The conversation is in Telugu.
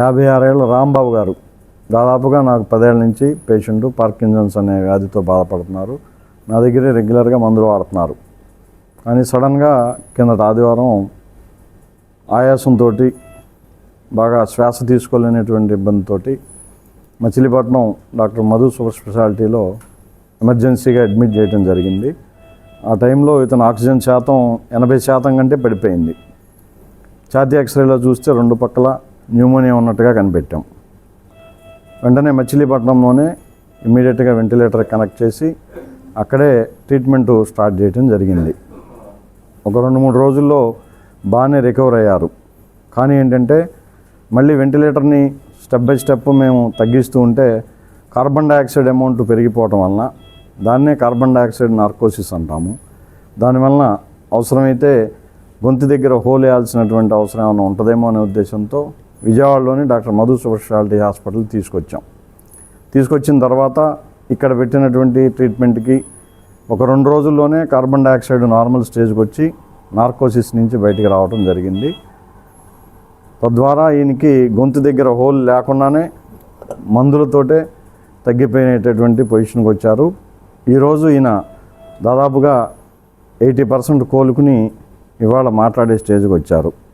యాభై ఆరేళ్ళ రాంబాబు గారు. దాదాపుగా నాకు పదేళ్ళ నుంచి పేషెంట్ పార్కిన్సన్స్ అనే వ్యాధితో బాధపడుతున్నారు. నా దగ్గరే రెగ్యులర్గా మందులు వాడుతున్నారు. కానీ సడన్గా కిందట ఆదివారం ఆయాసంతో బాగా శ్వాస తీసుకోలేనటువంటి ఇబ్బందితో మచిలీపట్నం డాక్టర్ మధు సూపర్ స్పెషాలిటీలో ఎమర్జెన్సీగా అడ్మిట్ చేయడం జరిగింది. ఆ టైంలో ఇతను ఆక్సిజన్ శాతం ఎనభై శాతం కంటే పడిపోయింది. ఛాతీ ఎక్స్రేలో చూస్తే రెండు పక్కల న్యూమోనియా ఉన్నట్టుగా కనిపెట్టాం. వెంటనే మచిలీపట్నంలోనే ఇమీడియట్గా వెంటిలేటర్ కనెక్ట్ చేసి అక్కడే ట్రీట్మెంట్ స్టార్ట్ చేయడం జరిగింది. ఒక రెండు మూడు రోజుల్లో బాగానే రికవర్ అయ్యారు. కానీ ఏంటంటే మళ్ళీ వెంటిలేటర్ని స్టెప్ బై స్టెప్ మేము తగ్గిస్తూ ఉంటే కార్బన్ డైఆక్సైడ్ అమౌంట్ పెరిగిపోవటం వలన దాన్నే కార్బన్ డైఆక్సైడ్ నార్కోసిస్ అంటాము. దానివలన అవసరమైతే గొంతు దగ్గర హోల్ వేయాల్సినటువంటి అవసరం ఏమైనా ఉంటుందేమో అనే ఉద్దేశంతో విజయవాడలోని doctor Madhu super speciality hospital తీసుకొచ్చాం. తీసుకొచ్చిన తర్వాత ఇక్కడ పెట్టినటువంటి ట్రీట్మెంట్కి ఒక రెండు రోజుల్లోనే కార్బన్ డైఆక్సైడ్ నార్మల్ స్టేజ్కి వచ్చి నార్కోసిస్ నుంచి బయటికి రావడం జరిగింది. తద్వారా ఈయనకి గొంతు దగ్గర హోల్ లేకుండానే మందులతోటే తగ్గిపోయినటువంటి పొజిషన్కి వచ్చారు. ఈరోజు ఈయన దాదాపుగా ఎయిటీ పర్సెంట్ కోలుకుని ఇవాళ మాట్లాడే స్టేజ్కి వచ్చారు.